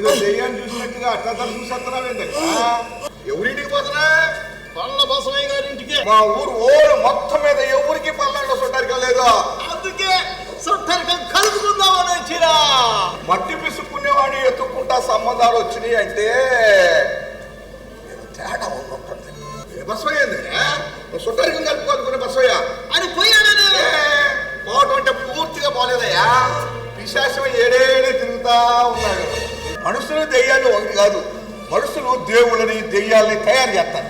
ఏదో దెయ్యాన్ని చూసినట్టుగా అట్లా చూసేస్తున్నావు ఎవరింటికి పోతున్నా? పళ్ళ బసవయ్య గారింటికి. మా ఊరు ఓడు మొత్తం మీద ఎవరికి పళ్ళంలో చుట్టారికం లేదు. అందుకే చుట్టారికం కలుపుకుందామని వచ్చిరా మట్టి పిసుక్కునేవాడు ఎత్తుకుంటా సంబంధాలు వచ్చినాయి అంటే ఏదో తేడా ఉన్నట్టుంది. ఏ బసవయ్య చుట్టారికం కలుపుకోనుకునే బసవయ్య. అని పోయాడనే పోవటం అంటే పూర్తిగా పోలేదయ్యా. విశేషం ఏడేడే తిరుగుతా మనుషులు దెయ్యాలు ఒకటి కాదు. మనుషులు దేవుళ్ళని దెయ్యాలని తయారు చేస్తారు.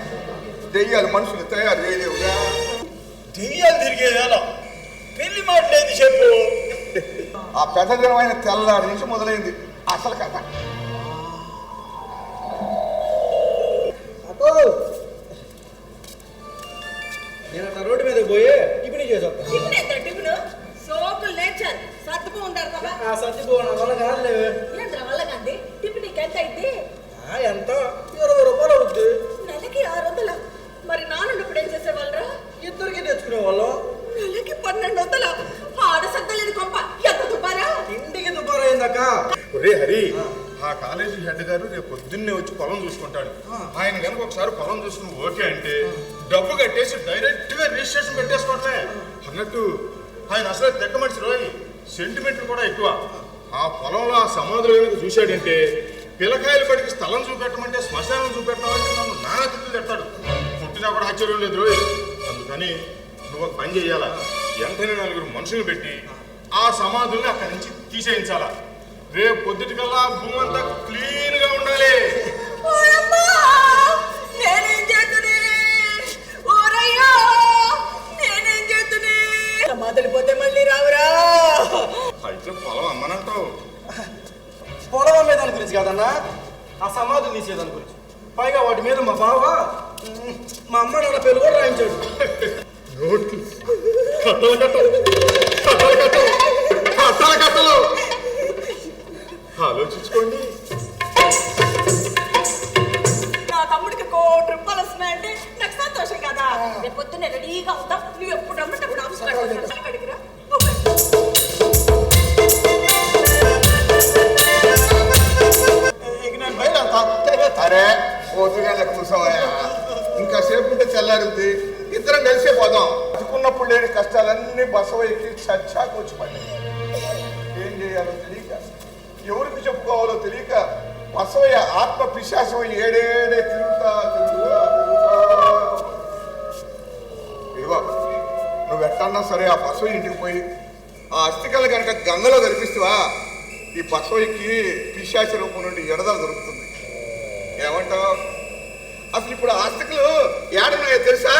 దెయ్యాలు మనుషులు తయారు చేయలేవుగా. దెయ్యాలు తిరిగేదేలా పెళ్ళి మాటలేదు చెప్పు? ఆ పెద్దదినమైన తెల్లారి నుంచి మొదలైంది. అసలు కథ. నేను అట్లా రోడ్డు మీద పోయి టిఫిన్ ఎంత టిఫిన్ సోకులు సర్దుకు ఉంటారు కదా. ఆ సర్దిపోవడం వల్ల కాదులేవే ఏంద్ర వల్ల కంది టిఫిన్ ఎంత అయింది ఆ, ఎంత ఇరవై రూపాయలు అవుద్ది. నెలకి ఆరు వందల? మరి నానున్నప్పుడు ఏం చేసేవాళ్ళరా? ఇద్దరికి తెచ్చుకునే వాళ్ళం నెలకి పన్నెండు వందల? ఆడ సద్దలేదు కొంప ఎంత దుబ్బారా? ఇంటికి దుబారా అయిందక్క ఒరే హరి ఆ. కాలేజీ హెడ్ గారు రేపు పొద్దున్నే వచ్చి పొలం చూసుకుంటాడు. ఆయన కనుక ఒకసారి పొలం చూసుకుని ఓకే అంటే డబ్బు కట్టేసి డైరెక్ట్గా రిజిస్ట్రేషన్ పెట్టేసుకోవడమే. అన్నట్టు ఆయన అసలు తెక్క మనిషి రోయ్. సెంటిమెంట్లు కూడా ఎక్కువ. ఆ. పొలంలో ఆ సమాధులు కనుక చూశాడంటే పిల్లకాయలు పడికి స్థలం చూపెట్టమంటే శ్మశానం చూపెట్టమంటే నన్ను నానా తిట్లు తెస్తాడు పుట్టినా కూడా ఆశ్చర్యం లేదు అందుకని నువ్వు ఒక పని చేయాలా వెంటనే నలుగురు మనుషులు పెట్టి ఆ సమాధుల్ని అక్కడి నుంచి తీసేయించాలా? రేపు పొద్దుటికల్లా భూమంతా క్లీన్గా ఉండాలి. గురించి కాదన్నా? ఆ సమాధులు తీసేదాని గురించి పైగా వాటి మీద మా బావ మా అమ్మ నాన్న పేరు కూడా రాయించాడు. నోట్లు. కట్టలు కట్టలు. కట్టలు కట్టలు. కట్టలు కట్టలు. ఆలోచించుకోండి. నా తమ్ముడికి కోటి రూపాయలు వస్తున్నాయంటే నాకు సంతోషం కదా. రేపు పొద్దున్నే రెడీగా ఉంటాం నువ్వు ఎప్పుడు రమ్మంటే అప్పుడు ఆఫీస్ అరే పోతుగా కూర్చోవయా ఇంకా సేపు ఉంటే తెల్లారుద్ది ఇద్దరం కలిసే పోదాం. బతుకున్నప్పుడు లేని కష్టాలన్నీ బసవయ్యకి చచ్చాకు వచ్చి పడ్డాయి. ఏం చేయాలో తెలియక ఎవరికి చెప్పుకోవాలో తెలియక బసవయ్య ఆత్మ పిశాసం ఏడేడే తిరుగుతా తిరుగుతా ఇదిగో నువ్వు ఎట్టన్నా సరే ఆ బసవ ఇంటికి పోయి ఆ అస్థికలు కనుక గంగలో కనిపిస్తావా ఈ బసవయ్యకి పిశాచ రూపం నుండి ఎడదలు దొరుకుతుంది. ఏమంటావు? అసలు ఇప్పుడు ఆస్తికులు ఏడన్నాయో ఏడున్నాయో తెలుసా?